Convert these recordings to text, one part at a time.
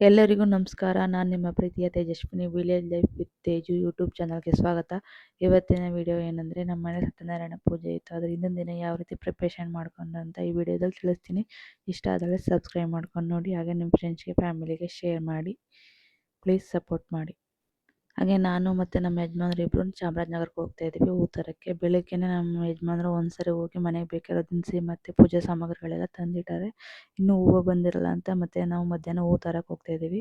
ಎಲ್ಲರಿಗೂ ನಮಸ್ಕಾರ. ನಾನು ನಿಮ್ಮ ಪ್ರೀತಿಯ Tejaswini. Village life with Teju YouTube ಚಾನಲ್ಗೆ ಸ್ವಾಗತ. ಇವತ್ತಿನ ವಿಡಿಯೋ ಏನಂದರೆ, ನಮ್ಮ ಮನೆ ಸತ್ಯನಾರಾಯಣ ಪೂಜೆ ಇತ್ತು. ಅದ್ರ ಹಿಂದಿನ ದಿನ ಯಾವ ರೀತಿ ಪ್ರಿಪ್ರೇಷನ್ ಮಾಡ್ಕೊಂಡು ಅಂತ ಈ ವಿಡಿಯೋದಲ್ಲಿ ತಿಳಿಸ್ತೀನಿ. ಇಷ್ಟ ಆದರೆ ಸಬ್ಸ್ಕ್ರೈಬ್ ಮಾಡ್ಕೊಂಡು ನೋಡಿ. ಹಾಗೆ ನಿಮ್ಮ ಫ್ರೆಂಡ್ಸ್ಗೆ ಫ್ಯಾಮಿಲಿಗೆ ಶೇರ್ ಮಾಡಿ. ಪ್ಲೀಸ್ ಸಪೋರ್ಟ್ ಮಾಡಿ. ಹಾಗೆ ನಾನು ಮತ್ತು ನಮ್ಮ ಯಜಮಾನ್ರು ಇಬ್ಬರು ಚಾಮರಾಜನಗರಕ್ಕೆ ಹೋಗ್ತಾ ಇದ್ದೀವಿ. ಹೂ ತರೋಕ್ಕೆ ಬೆಳಗ್ಗೆನೇ ನಮ್ಮ ಯಜಮಾನ್ರು ಒಂದ್ಸರಿ ಹೋಗಿ ಮನೆಗೆ ಬೇಕಿರೋ ದಿನಸಿ ಮತ್ತು ಪೂಜೆ ಸಾಮಗ್ರಿಗಳೆಲ್ಲ ತಂದಿಟ್ಟಾರೆ ಇನ್ನೂ ಹೂವು ಬಂದಿರಲ್ಲ ಅಂತ ಮತ್ತೆ ನಾವು ಮಧ್ಯಾಹ್ನ ಹೂ ತರಕ್ಕೆ ಹೋಗ್ತಾ ಇದ್ದೀವಿ.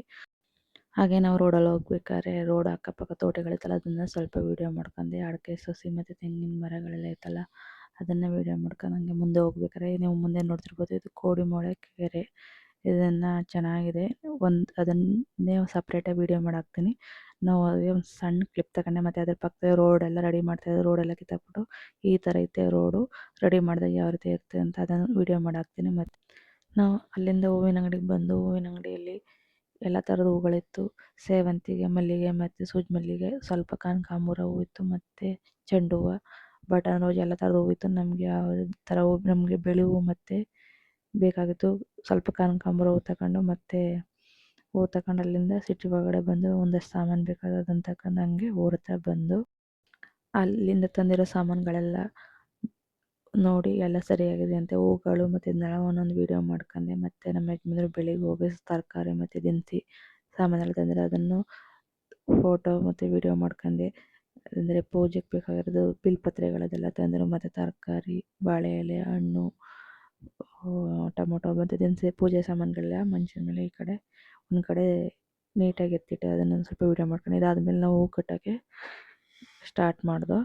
ಹಾಗೆ ನಾವು ರೋಡಲ್ಲಿ ಹೋಗ್ಬೇಕಾದ್ರೆ ರೋಡ್ ಅಕ್ಕಪಕ್ಕ ತೋಟಗಳಿತ್ತಲ್ಲ, ಅದನ್ನು ಸ್ವಲ್ಪ ವೀಡಿಯೋ ಮಾಡ್ಕೊಂಡೆ. ಅಡಿಕೆ, ಸಸಿ ಮತ್ತು ತೆಂಗಿನ ಮರಗಳೆಲ್ಲ ಇತ್ತಲ್ಲ ಅದನ್ನು ವೀಡಿಯೋ ಮಾಡ್ಕೊಂಡು ಹಂಗೆ ಮುಂದೆ ಹೋಗ್ಬೇಕಾದ್ರೆ ನೀವು ಮುಂದೆ ನೋಡ್ತಿರ್ಬೋದು. ಇದು ಕೋಡಿಮೊಳೆ ಕೆರೆ. ಇದನ್ನು ಚೆನ್ನಾಗಿದೆ. ಒಂದು ಅದನ್ನೇ ಸಪ್ರೇಟಾಗಿ ವೀಡಿಯೋ ಮಾಡಾಕ್ತೀನಿ. ನಾವು ಅದೇ ಒಂದು ಸಣ್ಣ ಕ್ಲಿಪ್ ತಗೊಂಡೆ, ಮತ್ತು ಅದ್ರ ಪಕ್ಕದಲ್ಲಿ ರೋಡೆಲ್ಲ ರೆಡಿ ಮಾಡ್ತಾಯಿದ್ರು ರೋಡೆಲ್ಲ ಕಿತ್ತಾಕ್ಬಿಟ್ಟು ಈ ಥರ ಐತೆ ರೋಡು ರೆಡಿ ಮಾಡಿದಾಗ ಯಾವ ರೀತಿ ಇರುತ್ತೆ ಅಂತ ಅದನ್ನು ವೀಡಿಯೋ ಮಾಡಾಕ್ತೀನಿ. ಮತ್ತು ನಾವು ಅಲ್ಲಿಂದ ಹೂವಿನ ಅಂಗಡಿಗೆ ಬಂದು, ಹೂವಿನ ಅಂಗಡಿಯಲ್ಲಿ ಎಲ್ಲ ಥರದ ಹೂಗಳಿತ್ತು. ಸೇವಂತಿಗೆ, ಮಲ್ಲಿಗೆ, ಮತ್ತು ಸೂಜಿ ಮಲ್ಲಿಗೆ, ಸ್ವಲ್ಪ ಕನಕಾಂಬರ ಹೂವು ಇತ್ತು ಮತ್ತು ಚೆಂಡು ಹೂವು ಬಟನ್ ರೋಜ್ ಎಲ್ಲ ಥರದ ಹೂವು ನಮಗೆ ಯಾವ ಥರ ಹೂವು ನಮಗೆ ಬಿಳಿ ಹೂವು ಮತ್ತು ಬೇಕಾಗಿತ್ತು ಸ್ವಲ್ಪ ಕನಕಾಂಬರ ಹೂ ತಗೊಂಡು ಮತ್ತೆ ಹೂ ತಗೊಂಡು ಅಲ್ಲಿಂದ ಸಿಟಿ ಒಳಗಡೆ ಬಂದು ಒಂದಷ್ಟು ಸಾಮಾನು ಬೇಕಾದದನ್ನು ತಗೊಂಡು ಹಂಗೆ ಊರ ಬಂದು ಅಲ್ಲಿಂದ ತಂದಿರೋ ಸಾಮಾನುಗಳೆಲ್ಲ ನೋಡಿ ಎಲ್ಲ ಸರಿಯಾಗಿದೆ ಅಂತ ಹೂಗಳು ಮತ್ತು ಇದನ್ನೆಲ್ಲ ಒಂದೊಂದು ವೀಡಿಯೋ ಮಾಡ್ಕೊಂಡೆ. ಮತ್ತು ನಮ್ಮ ಯಜಮಾನ್ರು ಬೆಳಿಗ್ಗೆ ಹೋಗಿ ತರಕಾರಿ ಮತ್ತು ದಿನಸಿ ಸಾಮಾನೆಲ್ಲ ತಂದರೆ ಅದನ್ನು ಫೋಟೋ ಮತ್ತು ವೀಡಿಯೋ ಮಾಡ್ಕೊಂಡೆ. ಅಂದರೆ ಪೂಜೆಗೆ ಬೇಕಾಗಿರೋದು ಬಿಲ್ಪತ್ರೆಗಳದೆಲ್ಲ ತಂದರು ಮತ್ತು ತರಕಾರಿ, ಬಾಳೆ ಎಲೆ, ಹಣ್ಣು ಟೊಮೊಟೊ ಮತ್ತು ದಿನಸಿ ಪೂಜೆ ಸಾಮಾನುಗಳೆಲ್ಲ ಮಂಚಿನ ಮೇಲೆ ಈ ಕಡೆ, ಒಂದು ಕಡೆ ನೀಟಾಗಿ ಎತ್ತಿಟ್ಟು ಅದನ್ನು ಸ್ವಲ್ಪ ವೀಡಿಯೋ ಮಾಡ್ಕೊಂಡು ಇದಾದಮೇಲೆ ನಾವು ಹೂ ಕಟ್ಟೋಕ್ಕೆ ಸ್ಟಾರ್ಟ್ ಮಾಡ್ದೋ.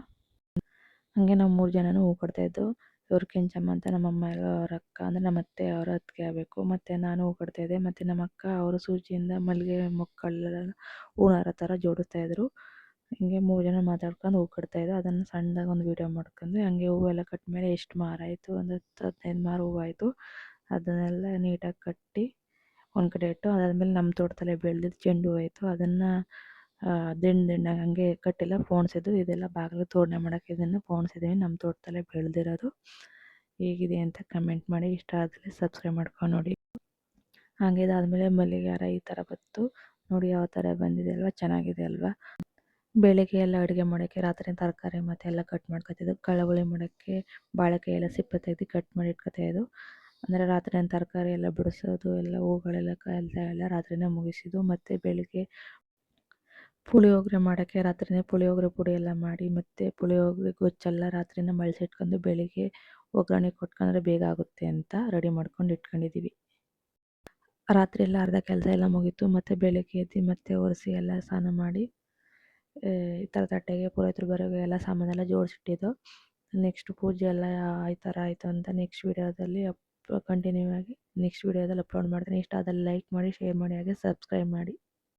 ಹಾಗೆ ನಾವು ಮೂರು ಜನನೂ ಹೂ ಕಟ್ತಾಯಿದ್ದು ಇವ್ರ ಕೆಂಚಮ್ಮ ಅಂತ ನಮ್ಮಮ್ಮ ಅವ್ರ ಅಕ್ಕ ಅಂದರೆ ನಮ್ಮ ಅತ್ತೆ ಅವರ ಅತ್ತಿಗೆ ಆಗಬೇಕು, ಮತ್ತು ನಾನು ಹೂ ಕಟ್ತಾಯಿದ್ದೆ ಮತ್ತು ನಮ್ಮ ಅಕ್ಕ ಅವರು ಸೂಜಿಯಿಂದ ಮಲ್ಲಿಗೆ ಮೊಕ್ಕಳೆಲ್ಲ ಹೂನಾರ ಥರ ಜೋಡಿಸ್ತಾಯಿದ್ರು ಹಿಂಗೆ ಮೂರು ಜನ ಮಾತಾಡ್ಕೊಂಡು ಹೂ ಕಟ್ತಾಯಿದ್ದೆ ಅದನ್ನು ಸಣ್ಣದಾಗಿ ಒಂದು ವೀಡಿಯೋ ಮಾಡ್ಕೊಂಡು ಹಂಗೆ ಹೂವೆಲ್ಲ ಕಟ್ ಮೇಲೆ ಎಷ್ಟು ಮಾರಾಯಿತು ಒಂದು ಹತ್ತು ಹದಿನೈದು ಮಾರು ಹೂವಾಯಿತು ಅದನ್ನೆಲ್ಲ ನೀಟಾಗಿ ಕಟ್ಟಿ ಒಂದು ಕಡೆ ಇಟ್ಟು ಅದಾದಮೇಲೆ ನಮ್ಮ ತೋಟದಲ್ಲೇ ಬೆಳೆದಿದ್ದು ಚೆಂಡು ಆಯಿತು. ಅದನ್ನು ದಿಂಡು ದಿಂಡಾಗಿ ಹಂಗೆ ಕಟ್ಟಿಲ್ಲ ಪೋಣಿಸಿದ್ದು ಇದೆಲ್ಲ ಬಾಗಿಲು ತೋರಣ ಮಾಡೋಕ್ಕೆ ಇದನ್ನು ಪೋಣಿಸಿದ್ದೀವಿ ನಮ್ಮ ತೋಟದಲ್ಲೇ ಬೆಳೆದಿರೋದು. ಹೇಗಿದೆ ಅಂತ ಕಮೆಂಟ್ ಮಾಡಿ. ಇಷ್ಟ ಆದರೆ ಸಬ್ಸ್ಕ್ರೈಬ್ ಮಾಡ್ಕೊಂಡು ನೋಡಿ. ಹಾಗೆ ಇದಾದಮೇಲೆ ಮಲ್ಲಿಗೆ ಹಾರ ಈ ಥರ ಬಂತು. ನೋಡಿ ಯಾವ ಥರ ಬಂದಿದೆ ಅಲ್ವಾ? ಚೆನ್ನಾಗಿದೆ ಅಲ್ವಾ? ಬೆಳಗ್ಗೆ ಎಲ್ಲ ಅಡುಗೆ ಮಾಡೋಕ್ಕೆ ರಾತ್ರಿ ತರಕಾರಿ ಮತ್ತು ಎಲ್ಲ ಕಟ್ ಮಾಡ್ಕೊತಿದ್ದು. ಕಳವಳಿ ಮಾಡೋಕ್ಕೆ, ಬಾಳೆಕಾಯಿ ಎಲ್ಲ ಸಿಪ್ಪೆ ತೆಗೆದು ಕಟ್ ಮಾಡಿ ಇಟ್ಕೊತಾಯಿದ್ದು ಅಂದರೆ ರಾತ್ರಿ ತರಕಾರಿ ಎಲ್ಲ ಬಿಡಿಸೋದು, ಎಲ್ಲ ಹೂಗಳೆಲ್ಲ ಕಾಯ್ತಾ ಎಲ್ಲ ರಾತ್ರಿನೇ ಮುಗಿಸಿದ್ದು. ಮತ್ತು ಬೆಳಗ್ಗೆ ಪುಳಿಯೋಗರೆ ಮಾಡೋಕ್ಕೆ ರಾತ್ರಿಯೇ ಪುಳಿಯೋಗರೆ ಪುಡಿ ಎಲ್ಲ ಮಾಡಿ, ಮತ್ತು ಪುಳಿಯೋಗರೆ ಗೊಜ್ಜೆಲ್ಲ ರಾತ್ರಿನೇ ಮಳ್ಸಿಟ್ಕೊಂಡು ಬೆಳಿಗ್ಗೆ ಒಗ್ಗರಣೆ ಕೊಟ್ಕೊಂಡ್ರೆ ಬೇಗ ಆಗುತ್ತೆ ಅಂತ ರೆಡಿ ಮಾಡ್ಕೊಂಡು ಇಟ್ಕೊಂಡಿದ್ದೀವಿ. ರಾತ್ರಿ ಎಲ್ಲ ಅರ್ಧ ಕೆಲಸ ಎಲ್ಲ ಮುಗೀತು. ಮತ್ತು ಬೆಳಗ್ಗೆ ಎದ್ದು ಮತ್ತೆ ಒರೆಸಿ ಎಲ್ಲ ಸ್ನಾನ ಮಾಡಿ ಈ ಥರ ತಟ್ಟೆಗೆ ಪುರೋಹಿತರು ಎಲ್ಲ ಸಾಮಾನೆಲ್ಲ ಜೋಡಿಸಿಟ್ಟಿದ್ದು. ನೆಕ್ಸ್ಟ್ ಪೂಜೆ ಎಲ್ಲ ಈ ಥರ ಆಯಿತು ಅಂತ ನೆಕ್ಸ್ಟ್ ವೀಡಿಯೋದಲ್ಲಿ ಕಂಟಿನ್ಯೂ ಆಗಿ ನೆಕ್ಸ್ಟ್ ವೀಡಿಯೋದಲ್ಲಿ ಅಪ್ಲೋಡ್ ಮಾಡ್ತೀನಿ. ಇಷ್ಟ ಆದಲ್ಲಿ ಲೈಕ್ ಮಾಡಿ ಶೇರ್ ಮಾಡಿ, ಹಾಗೆ ಸಬ್ಸ್ಕ್ರೈಬ್ ಮಾಡಿ.